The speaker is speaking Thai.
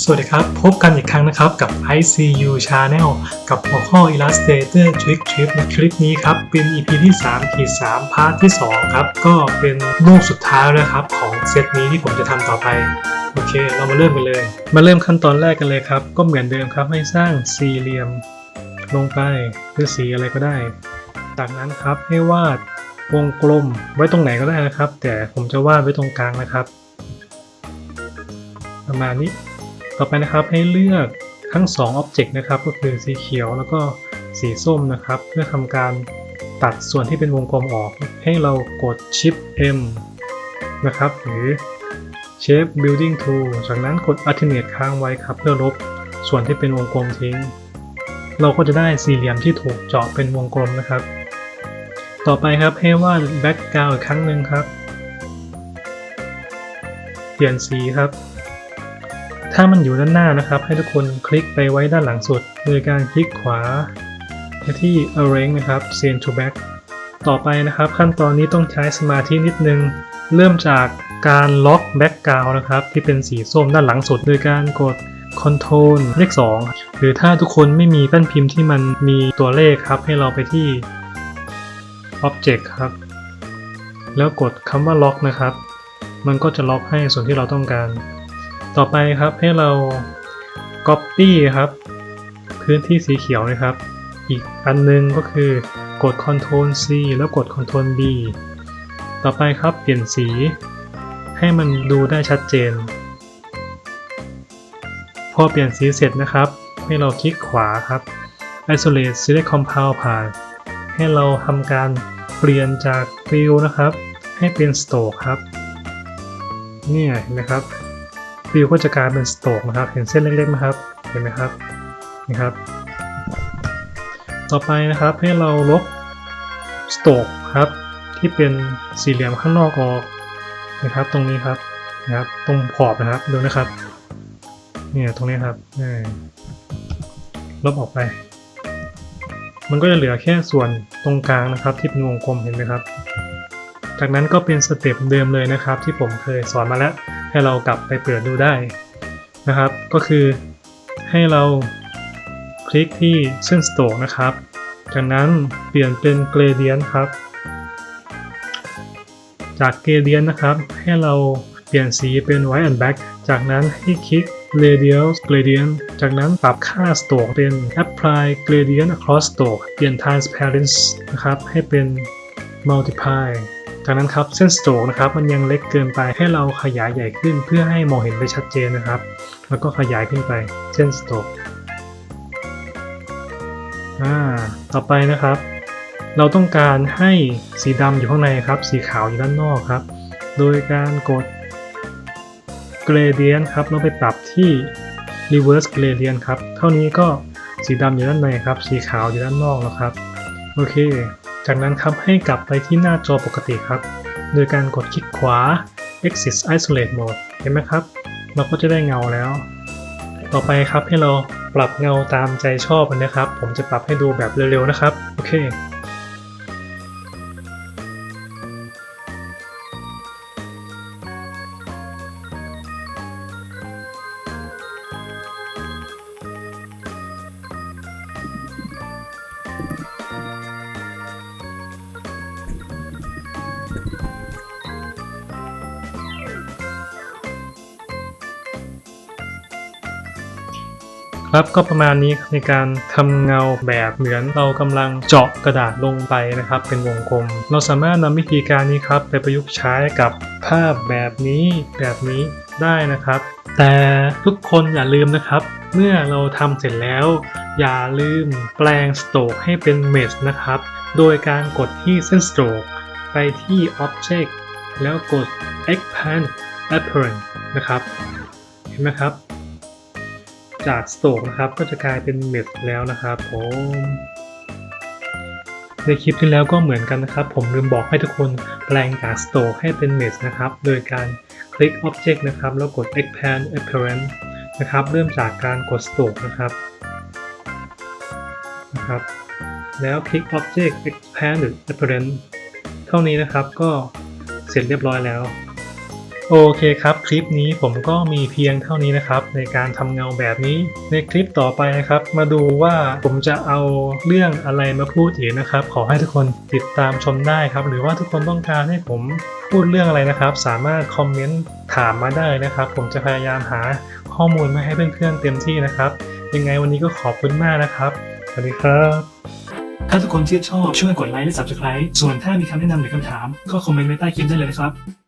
สวัสดีครับ พบกันอีกครั้งนะครับกับ ICU Channel กับหัวข้อ Illustrator Trick Trip ในคลิปนี้ครับ เป็น EP ที่3ขีด3พาร์ทที่ 2 ครับ ก็เป็นรูปสุดท้ายแล้วครับ ของเซตนี้ที่ผมจะทำต่อไป โอเค เรามาเริ่มกันเลย มาเริ่มขั้นตอนแรกกันเลยครับ ก็เหมือนเดิมครับให้สร้างสี่เหลี่ยมลงไปหรือสีอะไรก็ได้ จากนั้นครับให้วาดวงกลมไว้ตรงไหนก็ได้นะครับ แต่ผมจะวาดไว้ตรงกลางนะครับ ประมาณนี้ ต่อไปนะครับให้เลือกทั้ง 2 Object นะครับก็คือสีเขียวแล้วก็สีส้มนะครับ เพื่อทำการตัดส่วนที่เป็นวงกลมออก ให้เรากด Shift M นะครับ หรือ Shape Building Tool จากนั้นกด Alternate ค้างไว้ครับ เพื่อลบส่วนที่เป็นวงกลมทิ้ง เราก็จะได้สี่เหลี่ยมที่ถูกเจาะเป็นวงกลมนะครับ ต่อไปครับให้วาด Background อีกครั้งหนึ่งครับ เปลี่ยนสีครับ ถ้ามันอยู่ด้านหน้านะครับ ให้ทุกคนคลิกไปไว้ด้านหลังสุด โดยการคลิกขวาไปที่ Arrange นะครับ Send to Back ต่อไปนะครับ ขั้นตอนนี้ต้องใช้สมาธินิดนึง เริ่มจากการล็อก Background นะครับ ที่เป็นสีส้มด้านหลังสุด โดยการกด Ctrl เลข 2 หรือถ้าทุกคนไม่มีแป้นพิมพ์ที่มันมีตัวเลขครับ ให้เราไปที่ Object ครับ แล้วกดคำว่าล็อกนะครับ มันก็จะล็อกให้ส่วนที่เราต้องการ ต่อไปครับให้เรา Copy ครับ พื้นที่สีเขียวนะครับ อีกอันนึงก็คือกด Ctrl C แล้วกด Ctrl B ต่อไปครับเปลี่ยนสี ให้มันดูได้ชัดเจน พอเปลี่ยนสีเสร็จนะครับ ให้เราคลิกขวาครับ Isolate Select Compound ผ่าน ให้เราทำการเปลี่ยนจาก Fill นะครับ ให้เป็น Stroke ครับ เนี่ยเห็นไหมครับ ฟิวก็จะกลายเป็นสโตกนะครับ เห็นเส้นเล็กๆไหมครับ เห็นไหมครับ นี่ครับ ต่อไปนะครับให้เราลบสโตกครับ ที่เป็นสี่เหลี่ยมข้างนอกออกนะครับ ตรงนี้ครับนะครับ ตรงขอบนะครับ ดูนะครับ เนี่ยตรงนี้ครับนี่ลบออกไป มันก็จะเหลือแค่ส่วนตรงกลางนะครับ ที่เป็นวงกลมเห็นไหมครับ จากนั้นก็เป็นสเต็ปเดิมเลยนะครับ ที่ผมเคยสอนมาแล้ว ให้เรากลับไปเปิดดูได้นะครับ ก็คือให้เราคลิกที่เส้นสโตกนะครับ จากนั้นเปลี่ยนเป็นเกรเดียนครับ จากเกรเดียนนะครับ ให้เราเปลี่ยนสีเป็น white and black จากนั้นให้คลิก radial gradient จากนั้นปรับค่า stroke เป็น apply gradient across stroke เปลี่ยน transparency นะครับ ให้เป็น multiply จากนั้นครับเส้นสโตรกนะครับมันยังเล็กเกินไปให้เราขยายใหญ่ขึ้นเพื่อให้มองเห็นได้ชัดเจนนะครับ แล้วก็ขยายขึ้นไปเส้นสโตรกอ่าต่อไปนะครับ เราต้องการให้สีดำอยู่ข้างในครับ สีขาวอยู่ด้านนอกครับ โดยการกด gradient ครับแล้วไปปรับที่ reverse gradient ครับ เท่านี้ก็สีดำอยู่ด้านในครับ สีขาวอยู่ด้านนอกแล้วครับ โอเค จากนั้นครับให้กลับไปที่หน้าจอปกติครับ โดยการกดคลิกขวา Exit Isolate Mode เห็นไหมครับ เราก็จะได้เงาแล้ว ต่อไปครับให้เราปรับเงาตามใจชอบนะครับ ผมจะปรับให้ดูแบบเร็วๆนะครับ โอเค ครับก็ประมาณนี้ในการทำเงาแบบเหมือนเรากำลังเจาะกระดาษลงไปนะครับ เป็นวงกลม เราสามารถนำวิธีการนี้ครับไปประยุกต์ใช้กับภาพแบบนี้แบบนี้ได้นะครับ แต่ทุกคนอย่าลืมนะครับ เมื่อเราทำเสร็จแล้ว อย่าลืมแปลงสโตรกให้เป็นเมสนะครับ โดยการกดที่เส้นสโตรกไปที่ Object แล้วกด Expand Apparent นะครับ เห็นไหมครับ จากสโตกนะครับก็จะกลายเป็นเม็ดแล้วนะครับผมในคลิปที่แล้วก็เหมือนกันนะครับ ผมลืมบอกให้ทุกคนแปลงจากสโตกให้เป็นเม็ดนะครับ โดยการคลิก Object นะครับ แล้วกด Expand Apparent นะครับ เริ่มจากการกดสโตกนะครับนะครับ แล้วคลิก Object Expand หรือ Apparent เท่านี้นะครับก็เสร็จเรียบร้อยแล้ว โอเคครับ คลิปนี้ผมก็มีเพียงเท่านี้นะครับ ในการทำเงาแบบนี้ ในคลิปต่อไปนะครับ มาดูว่าผมจะเอาเรื่องอะไรมาพูดอีกนะครับ ขอให้ทุกคนติดตามชมได้ครับ หรือว่าทุกคนต้องการให้ผมพูดเรื่องอะไรนะครับ สามารถคอมเมนต์ถามมาได้นะครับ ผมจะพยายามหาข้อมูลมาให้เพื่อนๆเต็มที่นะครับ ยังไงวันนี้ก็ขอบคุณมากนะครับ สวัสดีครับถ้าทุกคนที่นชอบช่วยกดไลค์และ subscribe ส่วนถ้ามีคำแนะนำหรือคำถาม ก็คอมเมนต์ไว้ใต้คลิปได้เลยนะครับ